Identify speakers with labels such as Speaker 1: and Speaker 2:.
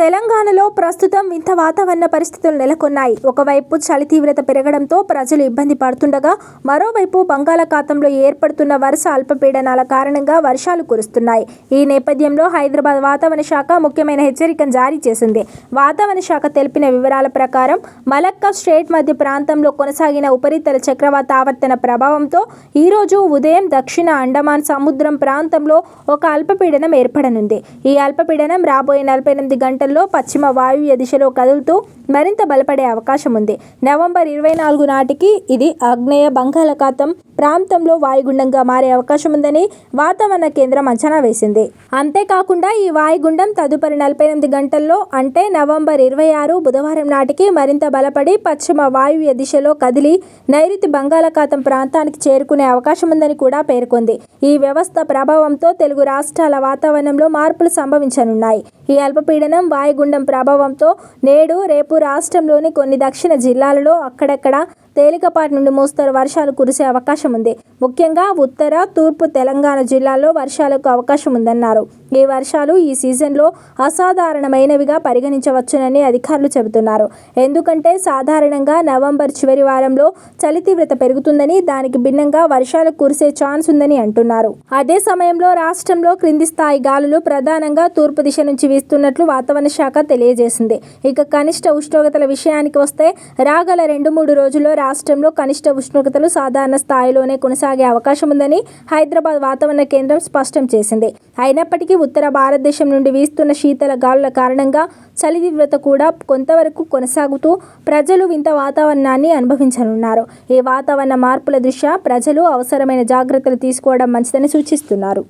Speaker 1: తెలంగాణలో ప్రస్తుతం వింత వాతావరణ పరిస్థితులు నెలకొన్నాయి. ఒకవైపు చలి తీవ్రత పెరగడంతో ప్రజలు ఇబ్బంది పడుతుండగా మరోవైపు బంగాళాఖాతంలో ఏర్పడుతున్న వరుస అల్పపీడనాల కారణంగా వర్షాలు కురుస్తున్నాయి. ఈ నేపథ్యంలో హైదరాబాద్ వాతావరణ శాఖ ముఖ్యమైన హెచ్చరికను జారీ చేసింది. వాతావరణ శాఖ తెలిపిన వివరాల ప్రకారం మలక్కా స్ట్రేట్ మధ్య ప్రాంతంలో కొనసాగిన ఉపరితల చక్రవాత ఆవర్తన ప్రభావంతో ఈరోజు ఉదయం దక్షిణ అండమాన్ సముద్రం ప్రాంతంలో ఒక అల్పపీడనం ఏర్పడనుంది. ఈ అల్పపీడనం రాబోయే నలభై ఎనిమిది గంటలు గంటల్లో పశ్చిమ వాయువ్య దిశలో కదులుతూ మరింత బలపడే అవకాశం ఉంది నవంబర్ ఇరవై నాలుగు నాటికి ఇది ఆగ్నేయ బంగాళాఖాతం ప్రాంతంలో వాయుగుండంగా మారే అవకాశం ఉందని వాతావరణ కేంద్రం అంచనా వేసింది. అంతేకాకుండా ఈ వాయుగుండం తదుపరి నలభై ఎనిమిది గంటల్లో అంటే నవంబర్ ఇరవై ఆరు బుధవారం నాటికి మరింత బలపడి పశ్చిమ వాయువ్య దిశలో కదిలి నైరుతి బంగాళాఖాతం ప్రాంతానికి చేరుకునే అవకాశం ఉందని కూడా పేర్కొంది. ఈ వ్యవస్థ ప్రభావంతో తెలుగు రాష్ట్రాల వాతావరణంలో మార్పులు సంభవించనున్నాయి. ఈ అల్పపీడనం వాయుగుండం ప్రభావంతో నేడు రేపు రాష్ట్రంలోని కొన్ని దక్షిణ జిల్లాలలో అక్కడక్కడ తేలికపాటి నుండి మోస్తరు వర్షాలు కురిసే అవకాశం ఉంది. ముఖ్యంగా ఉత్తర తూర్పు తెలంగాణ జిల్లాల్లో వర్షాలకు అవకాశం ఉందన్నారు. ఈ వర్షాలు ఈ సీజన్లో అసాధారణమైనవిగా పరిగణించవచ్చునని అధికారులు చెబుతున్నారు. ఎందుకంటే సాధారణంగా నవంబర్ చివరి వారంలో చలి తీవ్రత పెరుగుతుందని దానికి భిన్నంగా వర్షాలు కురిసే ఛాన్స్ ఉందని అంటున్నారు. అదే సమయంలో రాష్ట్రంలో క్రింది స్థాయి గాలులు ప్రధానంగా తూర్పు దిశ నుంచి వీస్తున్నట్లు వాతావరణ శాఖ తెలియజేసింది. ఇక కనిష్ట ఉష్ణోగ్రతల విషయానికి వస్తే రాగల రెండు మూడు రోజుల్లో రాష్ట్రంలో కనిష్ట ఉష్ణోగ్రతలు సాధారణ స్థాయిలోనే కొనసాగే అవకాశం ఉందని హైదరాబాద్ వాతావరణ కేంద్రం స్పష్టం చేసింది. అయినప్పటికీ ఉత్తర భారతదేశం నుండి వీస్తున్న శీతల గాలుల కారణంగా చలి తీవ్రత కూడా కొంతవరకు కొనసాగుతూ ప్రజలు వింత వాతావరణాన్ని అనుభవించనున్నారు. ఈ వాతావరణ మార్పుల దృష్ట్యా ప్రజలు అవసరమైన జాగ్రత్తలు తీసుకోవడం మంచిదని సూచిస్తున్నారు.